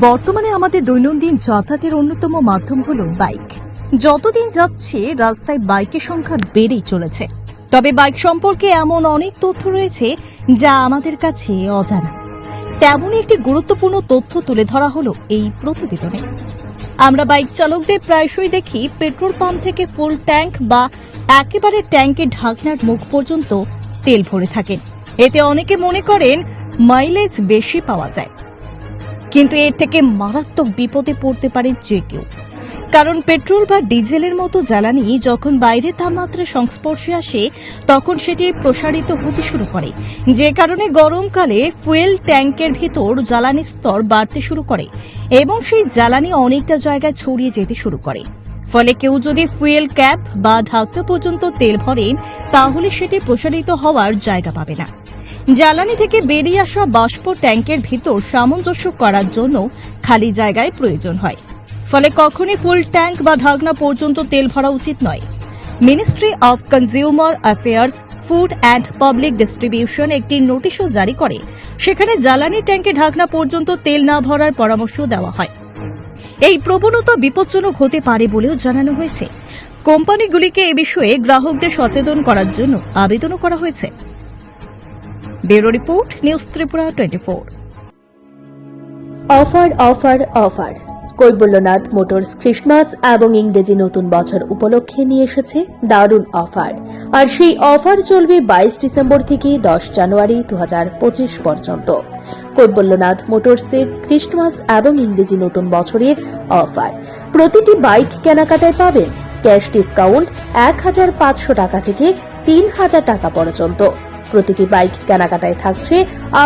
বর্তমানে আমাদের দৈনন্দিন যাতায়াতের অন্যতম মাধ্যম হল বাইক। যতদিন যাচ্ছে, রাস্তায় বাইকের সংখ্যা বেড়েই চলেছে। তবে বাইক সম্পর্কে এমন অনেক তথ্য রয়েছে যা আমাদের কাছে অজানা। তেমনই একটি গুরুত্বপূর্ণ তথ্য তুলে ধরা হলো এই প্রতিবেদনে। আমরা বাইক চালকদের প্রায়শই দেখি, পেট্রোল পাম্প থেকে ফুল ট্যাঙ্ক বা একেবারে ট্যাঙ্কের ঢাকনার মুখ পর্যন্ত তেল ভরে থাকেন। এতে অনেকে মনে করেন, মাইলেজ বেশি পাওয়া যায়। কিন্তু এর থেকে মারাত্মক বিপদে পড়তে পারে যে কেউ। কারণ পেট্রোল বা ডিজেলের মতো জ্বালানি যখন বাইরের তাপমাত্রার সংস্পর্শে আসে, তখন সেটি প্রসারিত হতে শুরু করে। যে কারণে গরমকালে ফুয়েল ট্যাঙ্কের ভিতর জ্বালানি স্তর বাড়তে শুরু করে এবং সেই জ্বালানি অনেকটা জায়গায় ছড়িয়ে যেতে শুরু করে। ফলে কেউ যদি ফুয়েল ক্যাপ বা ঢাকনা পর্যন্ত তেল ভরেন, তাহলে সেটি প্রসারিত হওয়ার জায়গা পাবে না। জ্বালানি থেকে বেরিয়ে আসা বাষ্প ট্যাঙ্কের ভিতর সামঞ্জস্য করার জন্য খালি জায়গায় প্রয়োজন হয়। ফলে কখনই ফুল ট্যাঙ্ক বা ঢাকনা পর্যন্ত তেল ভরা উচিত নয়। Ministry of consumer affairs, food and public distribution একটি নোটিশও জারি করে, সেখানে জ্বালানি ট্যাঙ্কে ঢাকনা পর্যন্ত তেল না ভরার পরামর্শ দেওয়া হয়। এই প্রবণতা বিপজ্জনক হতে পারে বলেও জানানো হয়েছে। কোম্পানিগুলিকে এ বিষয়ে গ্রাহকদের সচেতন করার জন্য আবেদনও করা হয়েছে। Bureau report, news Tripura twenty four offer offer offer. Kaibalyanath motors Christmas এবং ইংরেজি নতুন বছর উপলক্ষে নিয়ে এসেছে দারুণ অফার। আর সেই অফার চলবে বাইশ ডিসেম্বর থেকে দশ জানুয়ারি দু হাজার পঁচিশ পর্যন্ত। কৈবল্যনাথ মোটরসের ক্রিসমাস এবং ইংরেজি নতুন বছরের অফার। প্রতিটি বাইক কেনাকাটায় পাবেন ক্যাশ ডিসকাউন্ট এক হাজার পাঁচশো টাকা থেকে তিন হাজার টাকা পর্যন্ত। প্রতিটি বাইক কেনাকাটায় থাকছে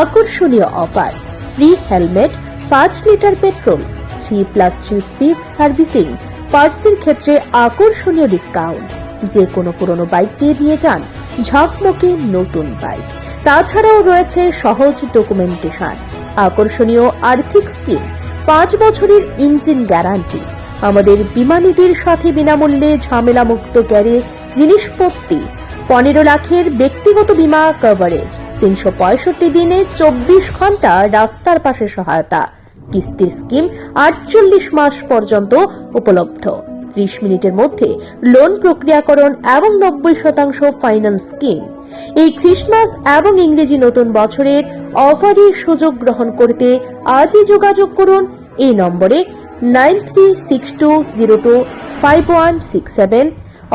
আকর্ষণীয় অফার। ফ্রি হেলমেট পাঁচ litre petrol three plus three free servicing পার্টসের ক্ষেত্রে আকর্ষণীয় ডিসকাউন্ট যে কোনো পুরনো বাইক দিয়ে নিয়ে যান, ঝকমকে নতুন বাইক। তাছাড়াও রয়েছে সহজ ডকুমেন্টেশন আকর্ষণীয় আর্থিক স্কিম, পাঁচ বছরের ইঞ্জিন গ্যারান্টি আমাদের বিমানীদের সাথে বিনামূল্যে ঝামেলামুক্ত গ্যারেজ, জিনিসপত্তি পনেরো লাখের ব্যক্তিগত বীমা কভারেজ তিনশো পঁয়ষট্টি দিনে চব্বিশ ঘণ্টা রাস্তার পাশে সহায়তা, কিস্তির স্কিম আটচল্লিশ মাস পর্যন্ত উপলব্ধ। ত্রিশ মিনিটের মধ্যে লোন প্রক্রিয়াকরণ এবং নব্বই শতাংশ ফাইন্যান্স স্কিম এই ক্রিসমাস এবং ইংরেজি নতুন বছরের অফারের সুযোগ গ্রহণ করতে আজই যোগাযোগ করুন। এই নম্বরে nine three six two zero two five one six seven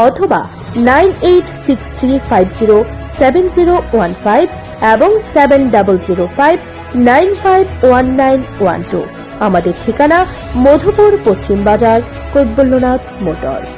অথবা nine eight six three five zero seven zero one five এবং seven double zero five nine five one nine one two. আমাদের ঠিকানা মধুপুর পশ্চিম বাজার, কৈবল্যনাথ মোটরস।